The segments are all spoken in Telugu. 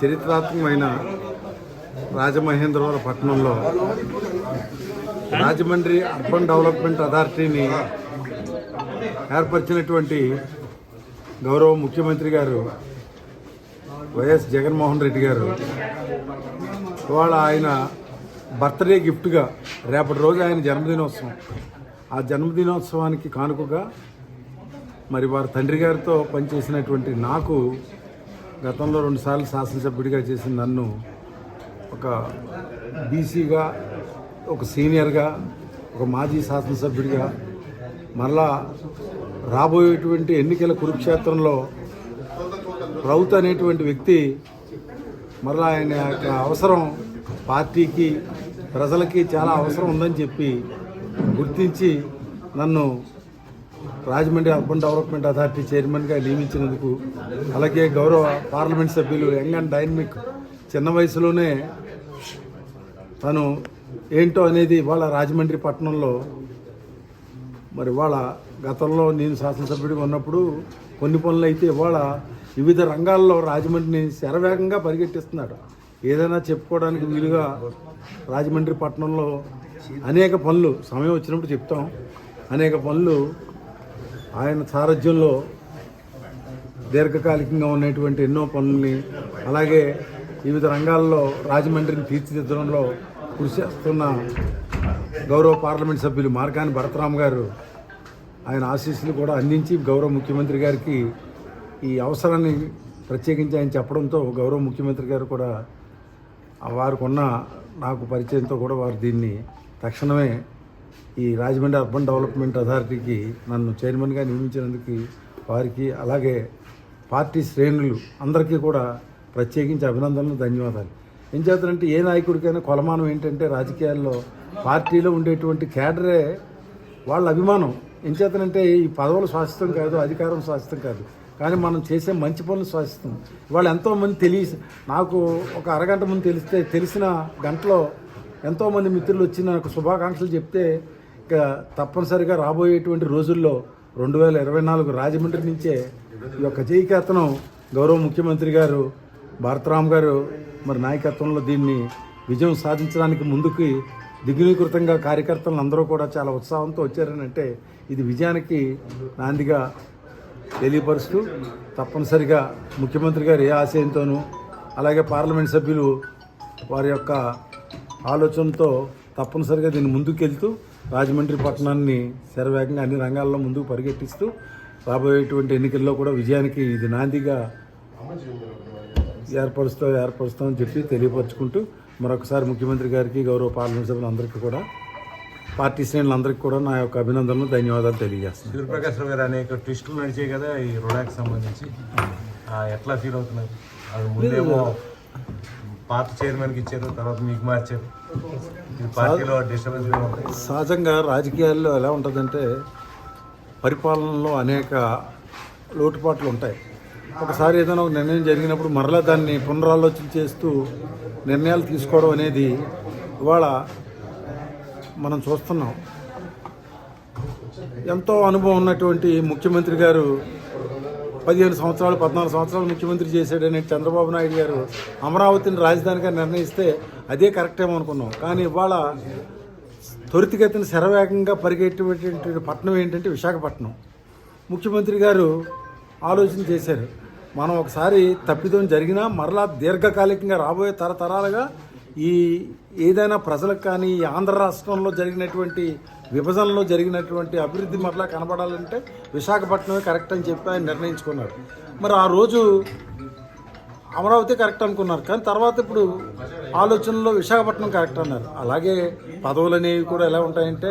చరిత్రాత్మకమైన రాజమహేంద్రవరం పట్టణంలో రాజమండ్రి అర్బన్ డెవలప్మెంట్ అథారిటీని ఏర్పరిచినటువంటి గౌరవ ముఖ్యమంత్రి గారు వైఎస్ జగన్మోహన్ రెడ్డి గారు ఇవాళ ఆయన బర్త్డే గిఫ్ట్గా రేపటి రోజు ఆయన జన్మదినోత్సవం. ఆ జన్మదినోత్సవానికి కానుకగా మరి వారి తండ్రి గారితో పనిచేసినటువంటి నాకు గతంలో రెండుసార్లు శాసనసభ్యుడిగా చేసిన నన్ను ఒక బీసీగా ఒక సీనియర్గా ఒక మాజీ శాసనసభ్యుడిగా మరలా రాబోయేటువంటి ఎన్నికల కురుక్షేత్రంలో రౌత్ అనేటువంటి వ్యక్తి మరలా ఆయన యొక్క అవసరం పార్టీకి ప్రజలకి చాలా అవసరం ఉందని చెప్పి గుర్తించి నన్ను రాజమండ్రి అర్బన్ డెవలప్మెంట్ అథారిటీ చైర్మన్గా నియమించినందుకు అలాగే గౌరవ పార్లమెంట్ సభ్యులు యంగ్ అండ్ డైనమిక్ చిన్న వయసులోనే తను ఏంటో అనేది ఇవాళ రాజమండ్రి పట్టణంలో మరి ఇవాళ గతంలో నేను శాసనసభ్యుడిగా ఉన్నప్పుడు కొన్ని పనులు అయితే ఇవాళ వివిధ రంగాల్లో రాజమండ్రిని శరవేగంగా పరిగెట్టిస్తున్నాడు. ఏదైనా చెప్పుకోవడానికి వీలుగా రాజమండ్రి పట్టణంలో అనేక పనులు సమయం వచ్చినప్పుడు చెప్తాం. అనేక పనులు ఆయన సారథ్యంలో దీర్ఘకాలికంగా ఉన్నటువంటి ఎన్నో పనుల్ని అలాగే వివిధ రంగాల్లో రాజమండ్రిని తీర్చిదిద్దడంలో కృషి చేస్తున్న గౌరవ పార్లమెంట్ సభ్యులు మార్కాని భరతరామ్ గారు ఆయన ఆశీస్సులు కూడా అందించి గౌరవ ముఖ్యమంత్రి గారికి ఈ అవసరాన్ని ప్రత్యేకించి ఆయన చెప్పడంతో గౌరవ ముఖ్యమంత్రి గారు కూడా వారికి ఉన్న నాకు పరిచయంతో కూడా వారు దీన్ని తక్షణమే ఈ రాజమండ్రి అర్బన్ డెవలప్మెంట్ అథారిటీకి నన్ను చైర్మన్గా నియమించినందుకు వారికి అలాగే పార్టీ శ్రేణులు అందరికీ కూడా ప్రత్యేకించి అభినందనలు ధన్యవాదాలు. ఏం చేస్తారంటే ఏ నాయకుడికైనా కొలమానం ఏంటంటే రాజకీయాల్లో పార్టీలో ఉండేటువంటి క్యాడరే వాళ్ళ అభిమానం. ఏం చేతనంటే ఈ పదవులు శాశ్వతం కాదు అధికారం శాశ్వతం కాదు. కానీ మనం చేసే మంచి పనులు శాశ్వతం వాళ్ళు ఎంతోమంది తెలియ నాకు ఒక అరగంట ముందు తెలిస్తే తెలిసిన గంటలో ఎంతోమంది మిత్రులు వచ్చి నాకు శుభాకాంక్షలు చెప్తే ఇక తప్పనిసరిగా రాబోయేటువంటి రోజుల్లో రెండు వేల ఇరవై నాలుగు రాజమండ్రి నుంచే ఈ యొక్క జయకేతనం గౌరవ ముఖ్యమంత్రి గారు భారతరామ్ గారు మరి నాయకత్వంలో దీన్ని విజయం సాధించడానికి ముందుకి దిగునీకృతంగా కార్యకర్తలను అందరూ కూడా చాలా ఉత్సాహంతో వచ్చారనంటే ఇది విజయానికి నాందిగా తెలియపరుస్తూ తప్పనిసరిగా ముఖ్యమంత్రి గారు ఏ ఆశయంతోనూ అలాగే పార్లమెంట్ సభ్యులు వారి యొక్క ఆలోచనతో తప్పనిసరిగా దీన్ని ముందుకెళ్తూ రాజమండ్రి పట్టణాన్ని శరవేగంగా అన్ని రంగాల్లో ముందుకు పరిగెట్టిస్తూ రాబోయేటువంటి ఎన్నికల్లో కూడా విజయానికి ఇది నాందిగా ఏర్పరుస్తా ఏర్పరుస్తామని చెప్పి తెలియపరుచుకుంటూ మరొకసారి ముఖ్యమంత్రి గారికి గౌరవ పార్లమెంట్ సభ్యులందరికీ కూడా పార్టీ శ్రేణులందరికీ కూడా నా యొక్క అభినందనలు ధన్యవాదాలు తెలియజేస్తున్నాను. సూర్యప్రకాష్ రావు గారు అనేక ట్విస్టులు నడిచాయి కదా ఈ రుణాకి సంబంధించి. ఎట్లా ఫీల్ అవుతున్నారు? అది ముందేమో పాత చైర్మన్కి ఇచ్చారు తర్వాత మీకు మార్చారు. సహజంగా రాజకీయాల్లో ఎలా ఉంటుందంటే పరిపాలనలో అనేక లోటుపాట్లు ఉంటాయి. ఒకసారి ఏదైనా ఒక నిర్ణయం జరిగినప్పుడు మరలా దాన్ని పునరాలోచన చేస్తూ నిర్ణయాలు తీసుకోవడం అనేది ఇవాళ మనం చూస్తున్నాం. ఎంతో అనుభవం ఉన్నటువంటి ముఖ్యమంత్రి గారు పదిహేను సంవత్సరాలు పద్నాలుగు సంవత్సరాలు ముఖ్యమంత్రి చేశాడని చంద్రబాబు నాయుడు గారు అమరావతిని రాజధానిగా నిర్ణయిస్తే అదే కరెక్టేమో అనుకున్నాం. కానీ ఇవాళ త్వరితగతిన శరవేగంగా పరిగెట్టేటువంటి పట్టణం ఏంటంటే విశాఖపట్నం. ముఖ్యమంత్రి గారు ఆలోచన చేశారు. మనం ఒకసారి తప్పిదం జరిగినా మరలా దీర్ఘకాలికంగా రాబోయే తరతరాలుగా ఈ ఏదైనా ప్రజలకు కానీ ఈ ఆంధ్ర రాష్ట్రంలో జరిగినటువంటి విభజనలో జరిగినటువంటి అభివృద్ధి మరలా కనబడాలంటే విశాఖపట్నమే కరెక్ట్ అని చెప్పి ఆయన నిర్ణయించుకున్నారు. మరి ఆ రోజు అమరావతి కరెక్ట్ అనుకున్నారు. కానీ తర్వాత ఇప్పుడు ఆలోచనలో విశాఖపట్నం కరెక్ట్ అన్నారు. అలాగే పదవులు అనేవి కూడా ఎలా ఉంటాయంటే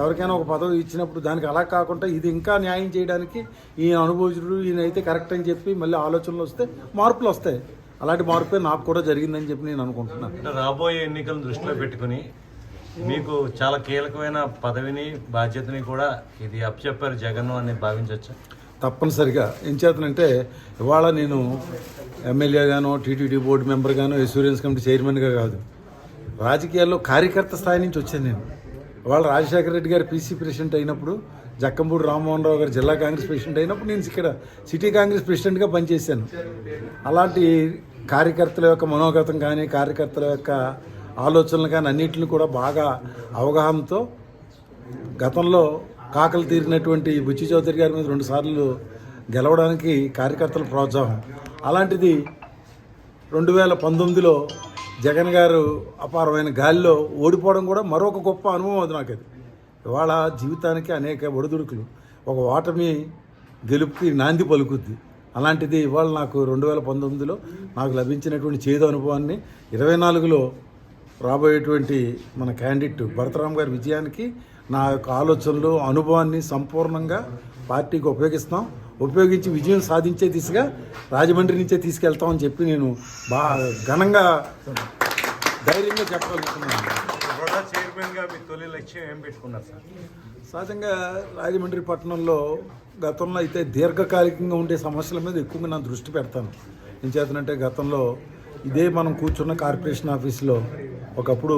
ఎవరికైనా ఒక పదవి ఇచ్చినప్పుడు దానికి అలా కాకుండా ఇది ఇంకా న్యాయం చేయడానికి ఈయన అనుభవజుడు ఈయనైతే కరెక్ట్ అని చెప్పి మళ్ళీ ఆలోచనలు వస్తే మార్పులు వస్తాయి. అలాంటి మార్పే నాకు కూడా జరిగిందని చెప్పి నేను అనుకుంటున్నాను. రాబోయే ఎన్నికలను దృష్టిలో పెట్టుకుని మీకు చాలా కీలకమైన పదవిని బాధ్యతని కూడా ఇది అప్పచెప్పారు జగన్ అని భావించవచ్చు? తప్పనిసరిగా. ఏం చేతనంటే ఇవాళ నేను ఎమ్మెల్యేగానో టీటీడీ బోర్డు మెంబర్గానో ఇన్సూరెన్స్ కమిటీ చైర్మన్గా కాదు. రాజకీయాల్లో కార్యకర్త స్థాయి నుంచి వచ్చాను నేను. ఇవాళ రాజశేఖర రెడ్డి గారు పీసీ ప్రెసిడెంట్ అయినప్పుడు జక్కంపూడి రామ్మోహన్ రావు గారు జిల్లా కాంగ్రెస్ ప్రెసిడెంట్ అయినప్పుడు నేను ఇక్కడ సిటీ కాంగ్రెస్ ప్రెసిడెంట్గా పనిచేశాను. అలాంటి కార్యకర్తల యొక్క మనోగతం కానీ కార్యకర్తల యొక్క ఆలోచనలు కానీ అన్నింటిని కూడా బాగా అవగాహనతో గతంలో కాకలు తీరినటువంటి బుచ్చి చౌదరి గారి మీద రెండుసార్లు గెలవడానికి కార్యకర్తల ప్రోత్సాహం. అలాంటిది రెండు వేల పంతొమ్మిదిలో జగన్ గారు అపారమైన గాలిలో ఓడిపోవడం కూడా మరొక గొప్ప అనుభవం అది నాకు అది ఇవాళ జీవితానికి అనేక ఒడిదుడుకులు. ఒక ఓటమి గెలుపుకి నాంది పలుకుద్ది. అలాంటిది ఇవాళ నాకు రెండు వేల పంతొమ్మిదిలో నాకు లభించినటువంటి చేదు అనుభవాన్ని ఇరవై నాలుగులో రాబోయేటువంటి మన క్యాండిడేట్ భరతరామ్ గారి విజయానికి నా యొక్క ఆలోచనలు అనుభవాన్ని సంపూర్ణంగా పార్టీకి ఉపయోగిస్తాం. ఉపయోగించి విజయం సాధించే దిశగా రాజమండ్రి నుంచే తీసుకెళ్తామని చెప్పి నేను బాగా ఘనంగా ధైర్యంగా చెప్పగలుగుతున్నాను చైర్మన్గా మీ తొలి లక్ష్యం ఏం పెట్టుకున్నారు సార్? సహజంగా రాజమండ్రి పట్టణంలో గతంలో అయితే దీర్ఘకాలికంగా ఉండే సమస్యల మీద ఎక్కువగా నా దృష్టి పెడతాను. ఏం చేతనంటే గతంలో ఇదే మనం కూర్చున్న కార్పొరేషన్ ఆఫీస్లో ఒకప్పుడు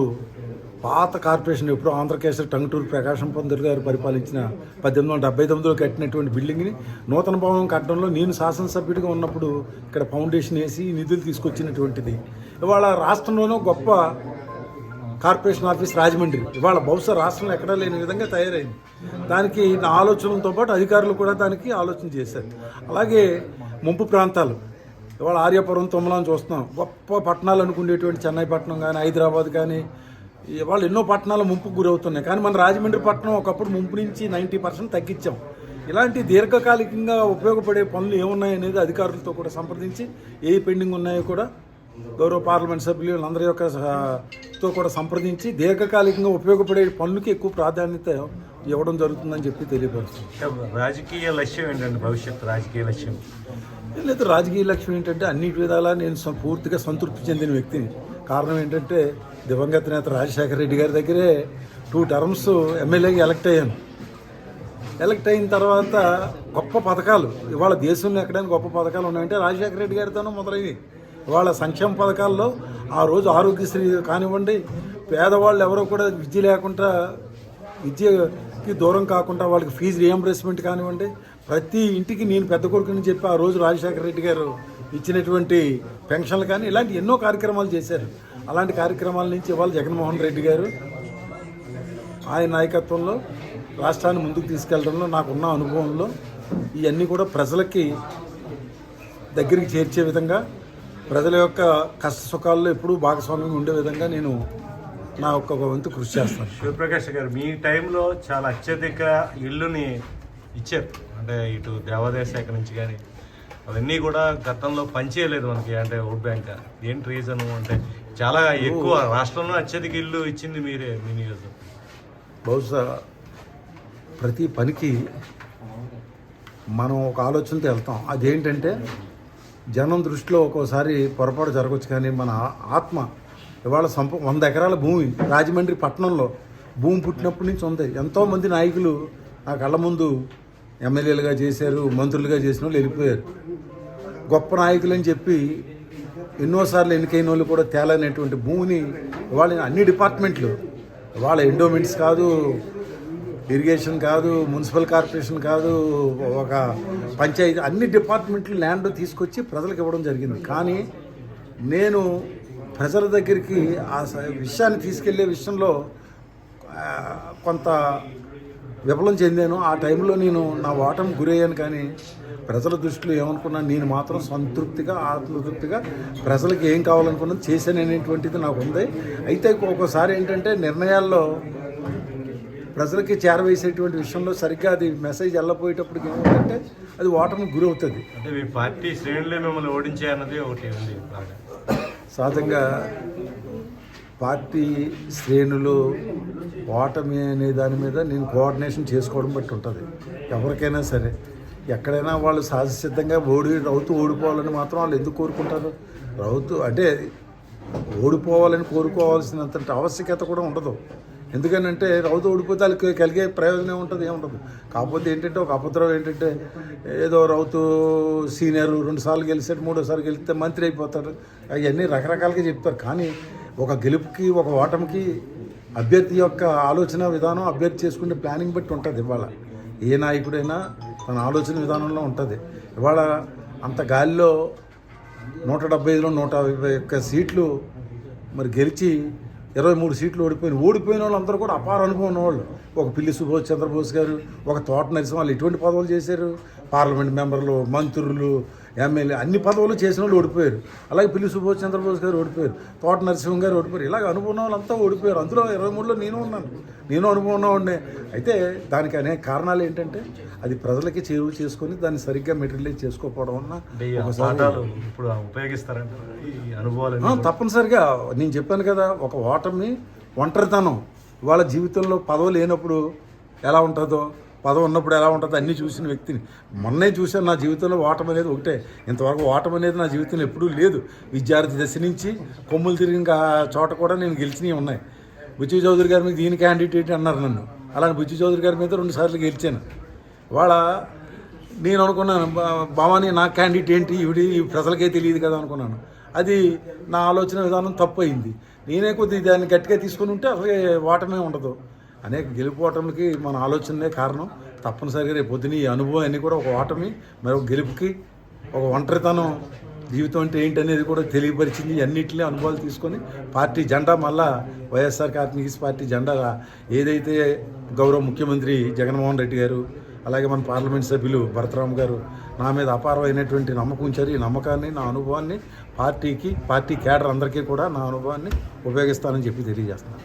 పాత కార్పొరేషన్ ఎప్పుడు ఆంధ్రకేశ్వర టంగుటూరు ప్రకాశం పంతులు గారు పరిపాలించిన పద్దెనిమిది వందల డెబ్బై తొమ్మిదిలో కట్టినటువంటి బిల్డింగ్ని నూతన భవనం కట్టడంలో నేను శాసనసభ్యుడిగా ఉన్నప్పుడు ఇక్కడ ఫౌండేషన్ వేసి నిధులు తీసుకొచ్చినటువంటిది. ఇవాళ రాష్ట్రంలోనూ గొప్ప కార్పొరేషన్ ఆఫీస్ రాజమండ్రి. ఇవాళ బహుశా రాష్ట్రంలో ఎక్కడా లేని విధంగా తయారైంది. దానికి నా ఆలోచనలతో పాటు అధికారులు కూడా దానికి ఆలోచన చేశారు. అలాగే ముంపు ప్రాంతాలు. ఇవాళ ఆర్యపురం తుమ్మలం చూస్తున్నాం. గొప్ప పట్టణాలు అనుకునేటువంటి చెన్నై పట్టణం కానీ హైదరాబాద్ కానీ ఇవాళ ఎన్నో పట్టణాలు ముంపుకు గురవుతున్నాయి. కానీ మన రాజమండ్రి పట్టణం ఒకప్పుడు ముంపు నుంచి నైంటీ పర్సెంట్ తగ్గించాం. ఇలాంటి దీర్ఘకాలికంగా ఉపయోగపడే పనులు ఏమున్నాయనేది అధికారులతో కూడా సంప్రదించి ఏ పెండింగ్ ఉన్నాయో కూడా గౌరవ పార్లమెంట్ సభ్యులు అందరి యొక్క తో కూడా సంప్రదించి దీర్ఘకాలికంగా ఉపయోగపడే పనులకి ఎక్కువ ప్రాధాన్యత ఇవ్వడం జరుగుతుందని చెప్పి తెలియపరుస్తుంది రాజకీయ లక్ష్యం ఏంటండి భవిష్యత్తు రాజకీయ లక్ష్యం? లేదు రాజకీయ లక్ష్యం ఏంటంటే అన్ని విధాలా నేను పూర్తిగా సంతృప్తి చెందిన వ్యక్తిని. కారణం ఏంటంటే దివంగత నేత రాజశేఖర రెడ్డి గారి దగ్గరే టూ టర్మ్స్ ఎమ్మెల్యేగా ఎలక్ట్ అయ్యాను. ఎలక్ట్ అయిన తర్వాత గొప్ప పథకాలు ఇవాళ దేశంలో ఎక్కడైనా గొప్ప పథకాలు ఉన్నాయంటే రాజశేఖర రెడ్డి గారితోనూ మొదలైనవి. ఇవాళ సంక్షేమ పథకాల్లో ఆ రోజు ఆరోగ్యశ్రీ కానివ్వండి పేదవాళ్ళు ఎవరో కూడా విద్య లేకుండా విద్యకి దూరం కాకుండా వాళ్ళకి ఫీజు రియంబర్స్మెంట్ కానివ్వండి ప్రతి ఇంటికి నేను పెద్ద కొడుకుని చెప్పి ఆ రోజు రాజశేఖర రెడ్డి గారు ఇచ్చినటువంటి పెన్షన్లు కానీ ఇలాంటి ఎన్నో కార్యక్రమాలు చేశారు. అలాంటి కార్యక్రమాల నుంచి ఇవాళ జగన్మోహన్ రెడ్డి గారు ఆయన నాయకత్వంలో రాష్ట్రాన్ని ముందుకు తీసుకెళ్ళడంలో నాకున్న అనుభవంలో ఇవన్నీ కూడా ప్రజలకి దగ్గరికి చేర్చే విధంగా ప్రజల యొక్క కష్ట సుఖాల్లో ఎప్పుడూ భాగస్వామ్యంగా ఉండే విధంగా నేను నా యొక్క వంతు కృషి చేస్తాను. శివప్రకాష్ గారు మీ టైంలో చాలా అత్యధిక ఇల్లుని ఇచ్చారు. అంటే ఇటు దేవాదాయ శాఖ నుంచి కానీ అవన్నీ కూడా గతంలో పనిచేయలేదు మనకి అంటే ఓట్ బ్యాంక్. ఏంటి రీజన్ అంటే చాలా ఎక్కువ రాష్ట్రంలో అత్యధిక ఇల్లు ఇచ్చింది మీరే మీ నియోజకవర్గం. బహుశా ప్రతి పనికి మనం ఒక ఆలోచనతో వెళ్తాం. అదేంటంటే జనం దృష్టిలో ఒక్కోసారి పొరపాటు జరగవచ్చు కానీ మన ఆత్మ ఇవాళ సంప వంద ఎకరాల భూమి రాజమండ్రి పట్టణంలో భూమి పుట్టినప్పటి నుంచి ఉంది. ఎంతోమంది నాయకులు నా కళ్ళ ముందు ఎమ్మెల్యేలుగా చేశారు మంత్రులుగా చేసిన వాళ్ళు వెళ్ళిపోయారు. గొప్ప నాయకులు అని చెప్పి ఎన్నోసార్లు ఎన్నికైన వాళ్ళు కూడా తేలనేటువంటి భూమిని వాళ్ళ అన్ని డిపార్ట్మెంట్లు వాళ్ళ ఎండోమెంట్స్ కాదు ఇరిగేషన్ కాదు మున్సిపల్ కార్పొరేషన్ కాదు ఒక పంచాయతీ అన్ని డిపార్ట్మెంట్లు ల్యాండ్ తీసుకొచ్చి ప్రజలకు ఇవ్వడం జరిగింది. కానీ నేను ప్రజల దగ్గరికి ఆ స- విషయాన్ని తీసుకెళ్ళే విషయంలో కొంత విఫలం చెందాను. ఆ టైంలో నేను నా ఓటమి గురయ్యాను కానీ ప్రజల దృష్టిలో ఏమనుకున్నాను నేను మాత్రం సంతృప్తిగా ఆత్మతృప్తిగా ప్రజలకు ఏం కావాలనుకున్నది చేశాను అనేటువంటిది నాకు ఉంది. అయితే ఒక్కోసారి ఏంటంటే నిర్ణయాల్లో ప్రజలకి చేరవేసేటువంటి విషయంలో సరిగ్గా అది మెసేజ్ వెళ్ళపోయేటప్పటికి ఏమవుతుందంటే అది ఓటమి గురవుతుంది. అంటే మీ పార్టీ శ్రేణులే మిమ్మల్ని ఓడించాయన్నది ఒకటి ఉంది సహజంగా పార్టీ శ్రేణులు ఓటమి అనే దాని మీద నేను కోఆర్డినేషన్ చేసుకోవడం బట్టి ఉంటుంది. ఎవరికైనా సరే. ఎక్కడైనా వాళ్ళు సహజసిద్ధంగా ఓడి రౌతు ఓడిపోవాలని మాత్రం వాళ్ళు ఎందుకు కోరుకుంటారు? రౌతు అంటే ఓడిపోవాలని కోరుకోవాల్సినంత ఆవశ్యకత కూడా ఉండదు. ఎందుకనంటే రౌతు ఓడిపోతే వాళ్ళకి కలిగే ప్రయోజనం ఉంటుంది ఏముండదు కాకపోతే ఏంటంటే ఒక అపద్రవం ఏంటంటే ఏదో రౌతు సీనియర్ రెండుసార్లు గెలిచాడు మూడోసారి గెలిస్తే మంత్రి అయిపోతారు అవన్నీ రకరకాలుగా చెప్తారు. కానీ ఒక గెలుపుకి ఒక ఓటమికి అభ్యర్థి యొక్క ఆలోచన విధానం అభ్యర్థి చేసుకునే ప్లానింగ్ బట్టి ఉంటుంది ఇవాళ. ఏ నాయకుడైనా తన ఆలోచన విధానంలో ఉంటుంది. ఇవాళ అంత గాలిలో నూట డెబ్బై ఐదులో నూట యాభై ఒక్క సీట్లు మరి గెలిచి ఇరవై మూడు సీట్లు ఓడిపోయిన ఓడిపోయిన వాళ్ళందరూ కూడా అపార అనుభవం ఉన్నవాళ్ళు. ఒక పిల్లి సుభాష్ చంద్రబోస్ గారు ఒక తోట నరసింహ వాళ్ళు ఎటువంటి పదవులు చేశారు. పార్లమెంట్ మెంబర్లు మంత్రులు ఎమ్మెల్యే అన్ని పదవులు చేసిన వాళ్ళు ఓడిపోయారు. అలాగే పిల్లి సుభాష్ చంద్రబోస్ గారు ఓడిపోయారు. తోట నరసింహం గారు ఓడిపోయారు. ఇలాగ అనుభవం వాళ్ళంతా ఓడిపోయారు. అందులో ఇరవై మూడులో నేను ఉన్నాను. నేను అనుభవం ఉన్నవాడినే. అయితే దానికి అనేక కారణాలు ఏంటంటే అది ప్రజలకి చేరువ చేసుకొని దాన్ని సరిగ్గా మెటీరియలైజ్ చేసుకోకపోవడం పాఠాలు ఇప్పుడు ఉపయోగిస్తారంట అనుభవాలు తప్పనిసరిగా. నేను చెప్పాను కదా ఒక ఓటమి ఒంటరితనం. వాళ్ళ జీవితంలో పదవి లేనప్పుడు ఎలా ఉంటుందో పదవి ఉన్నప్పుడు ఎలా ఉంటుందో అన్నీ చూసిన వ్యక్తిని. మొన్నే చూశాను నా జీవితంలో ఓటమి అనేది ఒకటే. ఇంతవరకు ఓటమి అనేది నా జీవితంలో ఎప్పుడూ లేదు. విద్యార్థి దశ నుంచి కొమ్ములు తిరిగిన చోట కూడా నేను గెలిచినవి ఉన్నాయి. బుచ్చి చౌదరి గారి మీద దీని క్యాండిడేట్ అన్నారు నన్ను. అలాగే బుచ్చి చౌదరి గారి మీద రెండు సార్లు గెలిచాను. వాళ్ళ నేను అనుకున్నాను భవానీ నా క్యాండిడేట్ ఏంటి? ఇవి ప్రజలకే తెలియదు కదా అనుకున్నాను. అది నా ఆలోచన విధానం తప్పు అయింది. నేనే కొద్ది దాన్ని గట్టిగా తీసుకుని ఉంటే అసలు ఓటమే ఉండదు. అనేక గెలుపోవటంకి మన ఆలోచనే కారణం. తప్పనిసరిగా రేపు పొద్దున ఈ అనుభవం అన్నీ కూడా ఒక ఓటమి మరి ఒక గెలుపుకి ఒక ఒంటరితనం జీవితం అంటే ఏంటి అనేది కూడా తెలియపరిచింది. అన్నింటినీ అనుభవాలు తీసుకొని పార్టీ జెండా మళ్ళా వైఎస్ఆర్ కాంగ్రెస్ పార్టీ జెండా ఏదైతే గౌరవ ముఖ్యమంత్రి జగన్మోహన్ రెడ్డి గారు అలాగే మన పార్లమెంట్ సభ్యులు భరతరామ్ గారు నా మీద అపారమైనటువంటి నమ్మకం ఉంచారు. ఈ నమ్మకాన్ని నా అనుభవాన్ని పార్టీకి పార్టీ కేడర్ అందరికీ కూడా నా అనుభవాన్ని ఉపయోగిస్తానని చెప్పి తెలియజేస్తున్నాను.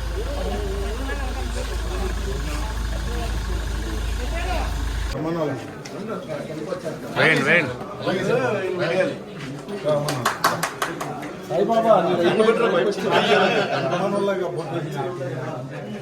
వేయండి వేయండి సాయిబాబా మనోళ్ళగా బొట్టు పెట్టి.